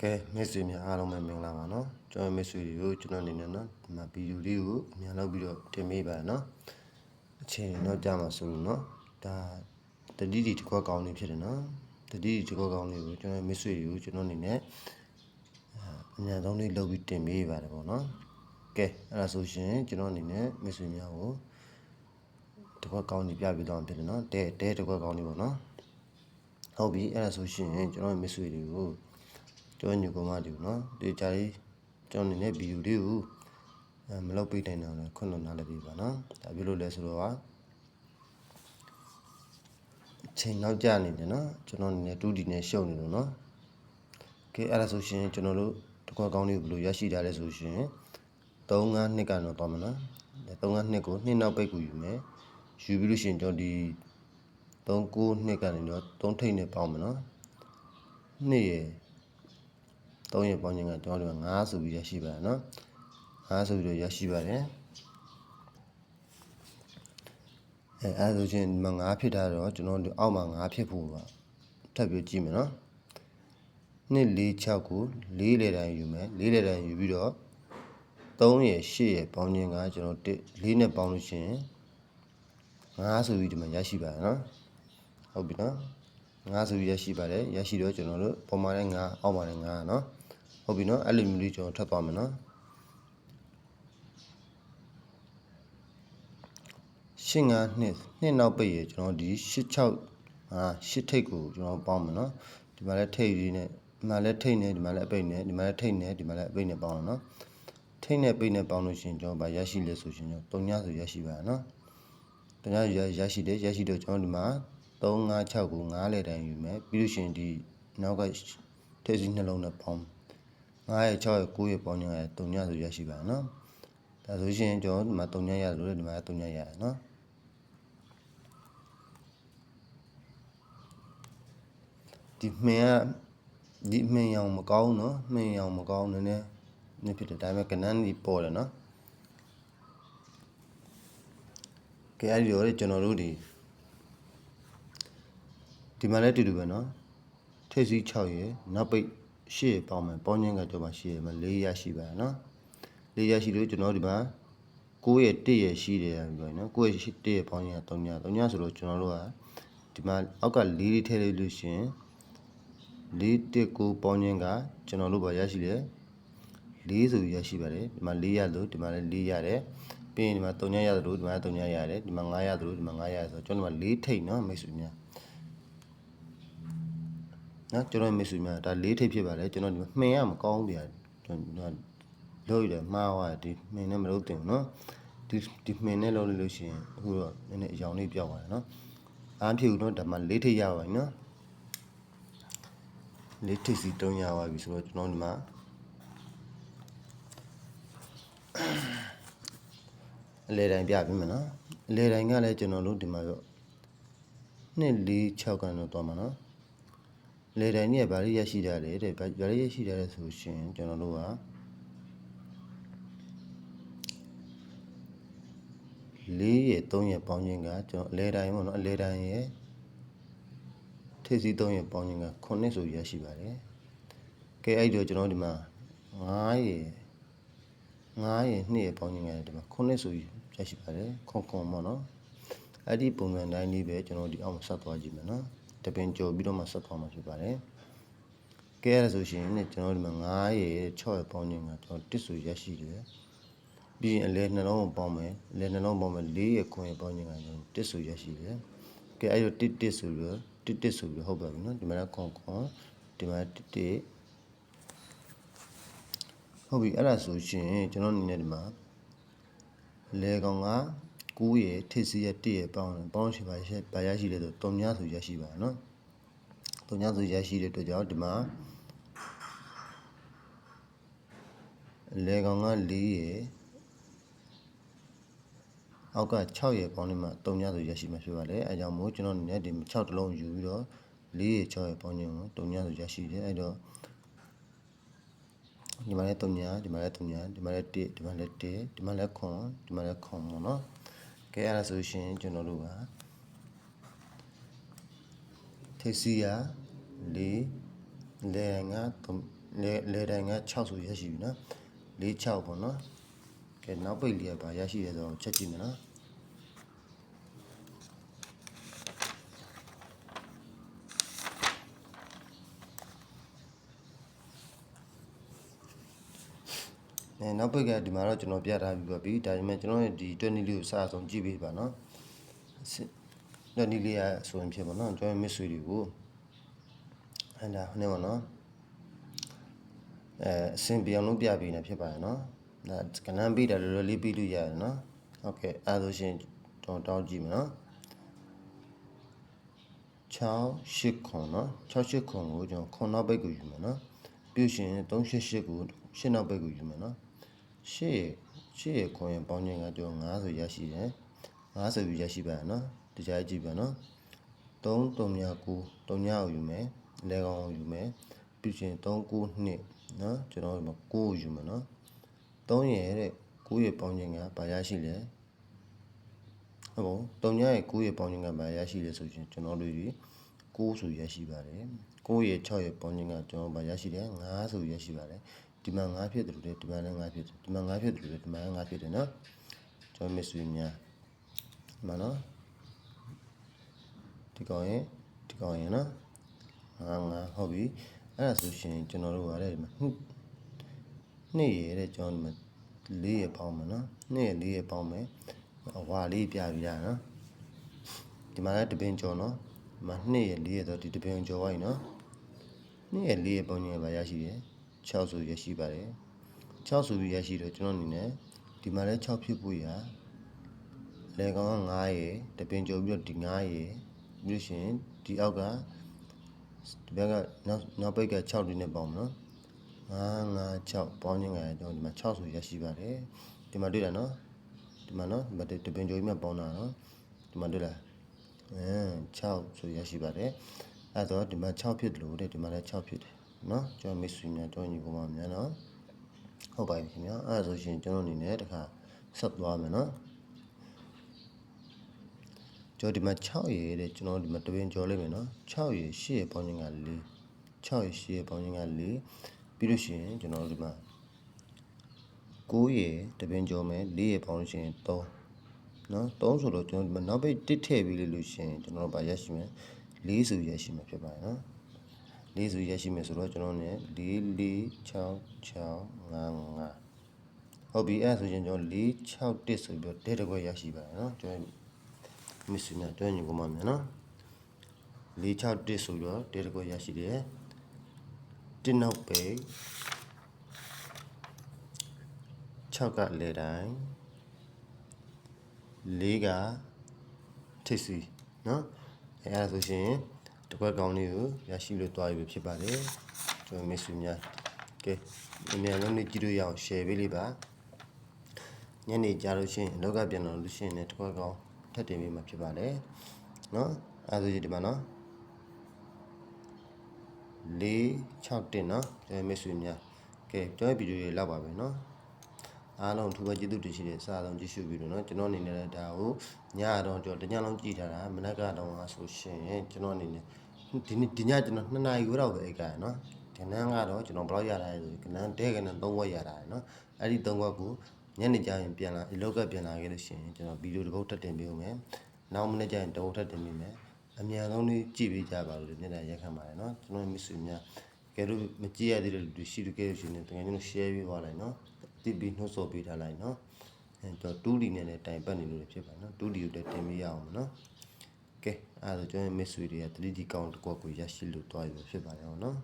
ကဲမိတ်ဆွေများအားလုံးပဲမင်္ဂလာပါနော်ကျွန်တော်မိတ်ဆွေတွေကိုကျွန်တော်အနေနဲ့နော်ဒီမှာဗီဒီယိုလေးကိုအများလောက်ပြီးတော့တင်ပေးပါနော်အချိန်တော့ကြာမှာဆိုလို့နော်ဒါတတိတီတစ်ခွက်ကောင်းနေဖြစ်တယ်နော်တတိတီတစ်ခွက်ကောင်းလေးကိုကျွန်တော်မိတ်ဆွေတွေကိုကျွန်တော်အနေနဲ့အများဆုံးလေးလုပ်ပြီးတင်ပေးပါတယ်ပေါ့နော်ကဲအဲ့ဒါဆိုရှင်ကျွန်တော်အနေနဲ့မိတ်ဆွေများကိုတစ်ခွက်ကောင်းကြီးပြပြီးတော့ဖြစ်တယ်နော်တဲတဲတစ်ခွက်ကောင်းလေးပေါ့နော်ဟုတ်ပြီအဲ့ဒါဆိုရှင်ကျွန်တော်မိတ်ဆွေတွေကို ကျွန်တော်ညကောင်မတူနော်ဒီကြလေးကျွန်တော်အနေနဲ့ဗီဒီယိုလေးကိုအဲမလုပ်ပေးနိုင်တော့လည်းခွင့်လွှတ်နားလည်းပြပါနော်ဒါပြလို့လဲဆိုတော့အချိန်နောက်ကျနေတယ်နော်ကျွန်တော်အနေနဲ့2 D နဲ့ရှုပ်နေလို့နော်ကဲအဲ့ဒါဆိုရှင်ကျွန်တော်တို့တကွက်ကောင်းလေးဘယ်လိုရရှိတာလဲဆိုရှင်3-5နှစ်ကတော့တော့မနော်3-5နှစ်ကိုနှစ်နောက်ပိတ်ကူယူမယ်ယူပြီးလို့ရှင်ကျွန်တော်ဒီ3-9နှစ်ကနေတော့3ထိပ်နဲ့ပေါင်းမယ်နော်နှစ်ရယ် 3ရက်ပေါင်းခြင်းကကျွန်တော်တို့9ဆိုပြီးရရှိပါတယ်နော်9ဆိုပြီးတော့ရရှိပါတယ်အဲအဲဆိုချင်းဒီမှာ9ဖြစ်တာတော့ကျွန်တော်တို့အောက်မှာ9ဖြစ်ဖို့ပါထပ်ပြီးကြည့်မယ်နော်နှစ်4 6ကို4လေတိုင်းယူမယ်4လေတိုင်းယူပြီးတော့3ရယ်8ရယ်ပေါင်းခြင်းကကျွန်တော်4နဲ့ပေါင်းလို့ရှိရင်9ဆိုပြီးဒီမှာရရှိပါတယ်နော်ဟုတ်ပြီနော်9ဆိုပြီးရရှိပါတယ်ရရှိတော့ကျွန်တော်တို့ပုံမှန်နဲ့9အောက်မှာနဲ့9နော် ဟုတ်ပြီနော်အဲ့လိုမျိုးလေးကျွန်တော်ထပ်သွားမယ်နော်ရှင်းငါနှစ်နှစ်နောက်ပိတ်ရကျွန်တော်ဒီ86အာ8ထိတ်ကိုကျွန်တော်ပေါင်းမယ်နော်ဒီမှာလည်းထိတ်လေးနဲ့ဒီမှာလည်းထိတ်နဲ့ဒီမှာလည်းအပိတ်နဲ့ဒီမှာလည်းထိတ်နဲ့ဒီမှာလည်းအပိတ်နဲ့ပေါင်းအောင်နော်ထိတ်နဲ့ပိတ်နဲ့ပေါင်းလို့ရှိရင်ကျွန်တော်ဗာရရှိလဲဆိုရှင်ကျွန်တော်3ညဆိုရရှိပါနော်3ညရရရှိတယ်ရရှိတော့ကျွန်တော်ဒီမှာ3 5 6ကို9လေတိုင်းယူမယ်ပြီးလို့ရှိရင်ဒီနောက်ကထိတ်စီနှလုံးနဲ့ပေါင်း 9ရဲ့6ရဲ့9ရဲ့ပေါင်းညာရဲ့3ညဆိုရရှိပါနော်ဒါဆိုရှင်ကျွန်တော်ဒီမှာ3ညရတယ်လို့ဒီမှာ3ညရတယ်နော်ဒီမှင်ကဒီမှင်ရောင်မကောင်းနော်မှင်ရောင်မကောင်းနည်းနည်းနည်းဖြစ်တယ်ဒါပေမဲ့ကနန်းကြီးပေါ်တယ်နော်ကဲအဲ့ဒီတော့ကျွန်တော်တို့ဒီဒီမှာလည်းတူတူပဲနော်ထိပ်စီး6ရယ်နောက်ပိတ်8 ရယ်ပေါင်းမယ်ပေါင်းခြင်းကတော့မှ8ရယ်မ4ရရှိပါနော်4ရရှိလို့ကျွန်တော်ဒီမှာ9ရယ်1ရယ်ရှိတယ်ပြောရင်နော်9ရယ်1ရယ်ပေါင်းခြင်းက3ည3ညဆိုတော့ကျွန်တော်တို့ကဒီမှာအောက်က4လေးထည့်လိုက်လို့ရှင်4 1 9ပေါင်းခြင်းကကျွန်တော်တို့ဘာရရှိလဲ4ဆိုရရှိပါတယ်ဒီမှာ4ရလို့ဒီမှာလည်း4ရတယ်ပြီးရင်ဒီမှာ3ညရတယ်လို့ဒီမှာ3ညရတယ်ဒီမှာ9ရတယ်လို့ဒီမှာ9ရတယ်ဆိုတော့ကျွန်တော်တို့က4ထိတ်နော်မိတ်ဆွေများ နော်ကျွန်တော်မိတ်ဆွေများဒါ၄ထိပ်ဖြစ်ပါတယ်ကျွန်တော်ဒီမှင်ရမကောင်းဗျာကျွန်တော်လို့ရတယ်မှားသွားတယ်ဒီမှင်နဲ့မလုပ်တင်ဘူးနော်ဒီဒီမှင်နဲ့လုပ်လို့လို့ရှိရင်အခုတော့နည်းနည်းအယောင်လေးပြောက်သွားတယ်နော်အားဖြစ်ဘူးနော်ဒါမှ၄ထိပ်ရပါပြီနော်၄ထိပ်စီတုံးရပါပြီဆိုတော့ကျွန်တော်ဒီမှာအလဲတိုင်းပြပြီမနော်အလဲတိုင်းကလည်းကျွန်တော်တို့ဒီမှာတော့2 4 6ကတော့တော့မှာနော် လေတိုင်ကြီးကဗာလေးရရှိတာလေတဲ့ဗာလေးရရှိတာလေဆိုရှင်ကျွန်တော်တို့ကလေးရ3ရပေါင်းခြင်းကကျွန်တော်အလဲတိုင်ပေါ့နော်အလဲတိုင်ရထိပ်စီ3ရပေါင်းခြင်းက9ဆိုရရှိပါတယ်ကဲအဲ့တော့ကျွန်တော်ဒီမှာ9ရ9ရ2ရပေါင်းခြင်းကဒီမှာ9ဆိုရရှိပါတယ်ခွန်ခွန်ပေါ့နော်အဲ့ဒီပုံစံတိုင်းလေးပဲကျွန်တော်ဒီအောက်မှာဆက်သွားကြည့်မယ်နော် တပင်ကျော်ပြီးတော့မှဆက်သွားမှာဖြစ်ပါတယ်ကဲရဆိုရှင်ねကျွန်တော်ဒီမှာ9ရေ6ရေပေါင်းခြင်းကကျွန်တော်တစ်ဆူရရှိတယ်ပြီးရင်အလဲနှလုံးကိုပေါင်းမယ်အလဲနှလုံးပေါင်းမယ်4ရေ9ရေပေါင်းခြင်းကကျွန်တော်တစ်ဆူရရှိတယ်ကဲအဲ့လိုတစ်တစ်ဆိုပြီးတော့တစ်တစ်ဆိုပြီးတော့ဟုတ်ပါပြီနော်ဒီမှာခွန်ခွန်ဒီမှာတစ်တစ်ဟုတ်ပြီအဲ့ဒါဆိုရှင်ကျွန်တော်အနေနဲ့ဒီမှာလဲကောင်က 9ရယ်ထိပ်စီရ1ရယ်ပေါင်းပေါင်းရှိပါရပါရရှိလဲဆိုတုံညာဆိုရရှိပါနော်တုံညာဆိုရရှိတဲ့အတွက်ကြောင့်ဒီမှာလေကောင်က4ရယ်အောက်က6ရယ်ပေါင်းနေမှာတုံညာဆိုရရှိမှာဖြစ်ပါတယ်အဲကြောင့်မို့ကျွန်တော်အနေနဲ့ဒီ6တလုံးယူပြီးတော့4ရယ်6ရယ်ပေါင်းခြင်းကိုတုံညာဆိုရရှိတယ်အဲတော့ဒီမှာလည်း3ညာဒီမှာလည်း3ညာဒီမှာလည်း1ဒီမှာလည်း1ဒီမှာလည်းခွန်ဒီမှာလည်းခွန်ပေါ့နော် ကဲအဲ့ဒါဆိုရှင်ကျွန်တော်တို့ကထိပ်စီရ၄လဲငါလေလေတိုင်းက6ဆိုရရှိပြီနော်4 6ပေါ့နော်ကဲနောက်ပိတ်လေးကဘာရရှိရဲဆိုတော့ချက်ကြည့်မယ်နော် အဲနောက်ပိတ်ကဒီမှာတော့ကျွန်တော်ပြထားပြီးပါပြီဒါပေမဲ့ကျွန်တော်ရဲ့ဒီ20လေးကိုစအောင်ကြည့်ပေးပါနော်20လေးကဆိုရင်ဖြစ်ပါနော်ကျွန်တော်မစ်ဆွေတွေကိုအဲ့ဒါဟိုနေပါနော်အဲအဆင်ပြေအောင်လုပ်ပြပေးနေဖြစ်ပါတယ်နော်ဒါကနန်းပေးတယ်လောလောလေးပြီးလို့ရတယ်နော်ဟုတ်ကဲ့အဲဒါဆိုရှင်တော့တောင်းကြည့်မယ်နော်6 8ခွန်နော်6 8ခွန်ကိုကျွန်တော်ခွန်နောက်ပိတ်ကိုယူမယ်နော် ပြုရှင်388ကိုရှင်းနောက်ပိတ်ကိုယူမယ်နော်ရှေ့ရှေ့ရခွန်ရင်ပေါင်းခြင်းကကျွန်တော်9ဆိုရရှိတယ်9ဆိုပြီးရရှိပါရနော်တရားကြည့်ပါနော်3 3ည9 3ညကိုယူမယ်လဲကောင်ကိုယူမယ်ပြုရှင်3 9နှစ်နော်ကျွန်တော်ဒီမှာ9ကိုယူမယ်နော်3ရတဲ့9ရပေါင်းခြင်းကဘာရရှိလဲဟုတ်ပါဘူးတုံညရဲ့9ရဲ့ပေါင်းခြင်းကဘာရရှိလဲဆိုရင်ကျွန်တော်တို့ဒီ 9ဆိုရရှိပါတယ်9ရဲ့6ရဲ့ပေါင်းခြင်းကကျွန်တော်ဘာရရှိလဲ9ဆိုရရှိပါတယ်ဒီမှာ9ဖြစ်တယ်လို့လေဒီမှာလည်း9ဖြစ်တယ်ဒီမှာ9ဖြစ်တယ်လို့လေဒီမှာလည်း9ဖြစ်တယ်နော်ကျွန်တော်မဆွေများဒီမှာနော်ဒီကောင်ရဲ့ဒီကောင်ရဲ့နော်9 9ဟုတ်ပြီအဲ့ဒါဆိုရှင်ကျွန်တော်တို့ကလည်းဒီမှာနှစ်ရတဲ့ကျွန်တော်ဒီမှာ4ရပေါင်းမယ်နော်နှစ်ရ4ရပေါင်းမယ်အဝါလေးပြပြရနော်ဒီမှာလည်းတပင်ကျော်နော်ဒီ မှာ2ရ4ရဆိုဒီတပင်ကျော်ဝိုင်းနော်2ရ4ရပုံကြီးပါရရှိတယ်6ဆိုရရှိပါတယ်6ဆိုပြီးရရှိတော့ကျွန်တော်အနေနဲ့ဒီမှာလည်း6ဖြစ်ဖို့ရလေကောင်က9ရတပင်ကျော်ပြီးတော့ဒီ9ရပြီးလို့ရှိရင်ဒီအောက်ကဒီဘက်ကနောက်နောက်ပိတ်က6လေးနဲ့ပေါင်းမနော်5 5 6ပေါင်းခြင်းကကျွန်တော်ဒီမှာ6ဆိုရရှိပါတယ်ဒီမှာတွေ့တာနော်ဒီမှာနော်ဒီမှာတပင်ကြိုကြီးမှာပေါင်းတာနော်ဒီမှာတွေ့လား အင်း6ဆိုရရှိပါတယ်အဲ့တော့ဒီမှာ6ဖြစ်တယ်လို့တဲ့ဒီမှာလည်း6ဖြစ်တယ်နော်ကျွန်တော်မိတ်ဆွေများတော့ညီကောင်ပါများနော်ဟုတ်ပါပြီခင်ဗျာအဲ့ဒါဆိုရှင်ကျွန်တော်အနေနဲ့တခါဆက်သွားမယ်နော်ကျွန်တော်ဒီမှာ6ရေတဲ့ကျွန်တော်ဒီမှာတပင်ကြော်လိုက်မယ်နော်6ရေ8ရေပေါင်းခြင်းက4 6ရေ8ရေပေါင်းခြင်းက4ပြီးလို့ရှိရင်ကျွန်တော်ဒီမှာ9ရေတပင်ကြော်မယ်4ရေပေါင်းရှင်3 နော်3ဆိုတော့ကျွန်တော်ဒီမှာနောက်ပိတ်တစ်ထည့်ပြီးလို့ရှိရင်ကျွန်တော်ဗာရရှိမယ်4ဆိုရရှိမှာဖြစ်ပါတယ်နော်4ဆိုရရှိမယ်ဆိုတော့ကျွန်တော်ね4 4 6 6 5 5ဟုတ်ပြီအဲ့ဒါဆိုရင်ကျွန်တော်4 6 1ဆိုပြီးတော့တဲတကွက်ရရှိပါတယ်နော်ကျွန်တော်မစ်စမြတွန်းညီကမှမြန်နော်4 6 1ဆိုတော့တဲတကွက်ရရှိတယ်တင်းနောက်ပိတ်6ကလေတိုင်း 4ကထိပ်စီနော်အဲအဲ့ဒါဆိုရှင်တကွက်ကောင်းလေးကိုရရှိလို့တွားရပြီဖြစ်ပါတယ်ကျွန်တော်မစ်စမြကဲအများလုံးနေကြည့်လို့ရအောင် share ပေးလေးပါညနေကြလို့ရှိရင်လောကပြန်တော်လို့ရှိရင်လည်းတကွက်ကောင်းထပ်တင်ပေးမှာဖြစ်ပါတယ်နော်အဲဒါဆိုဒီမှာနော်4 6တင်နော်ကျွန်တော်မိတ်ဆွေများကဲကျွန်တော်ဗီဒီယိုလေးလောက်ပါပဲနော် အားလုံးထူပဲကျေးဇူးတင်ရှိတဲ့စာလုံးကြည့်ရှုပြီးတော့နော်ကျွန်တော်အနေနဲ့လည်းဒါကိုညတော့ကျွန်တော်တညလုံးကြည့်ထားတာမနက်ကတော့ဆိုရှင်ကျွန်တော်အနေနဲ့ဒီနေ့ဒီညကျွန်တော်2နာရီခွဲတော့ပဲအိတ်ကရနော်ဒီနန်းကတော့ကျွန်တော်ဘယ်လောက်ရတာလဲဆိုကနန်းတဲကနန်း3ဝက်ရတာနော်အဲ့ဒီ3ဝက်ကိုညနေကျရင်ပြန်လာဒီလောက်ကပြန်လာခဲ့လို့ရှိရင်ကျွန်တော်ဗီဒီယိုတစ်ပုတ်ထပ်တင်ပေးဦးမယ်နောက်မနေ့ကျရင်တစ်ပုတ်ထပ်တင်ပေးမယ်အမြန်ဆုံးလေးကြည့်ပေးကြပါလို့ဒီနေ့ရက်ခံပါတယ်နော်ကျွန်တော်မိတ်ဆွေများကဲလို့မကြည့်ရသေးတဲ့လူတွေရှိတယ်ကဲလို့ရှိရင်တကယ်ကျွန်တော် share ပေးပါလိုက်နော် တိပြီးနှုတ်ဆော်ပေးထားလိုက်နော်အဲကျွန်တော် 2D နဲ့လည်းတိုင်ပတ်နေလို့ဖြစ်ပါနော် 2D ကိုလည်းတင်ပေးရအောင်နော်ကဲအဲ့ဒါဆိုကျွန်တော်မိတ်ဆွေတွေက 3D count တစ်ခုကိုရရှိလို့တွားရဖြစ်ပါတယ်နော်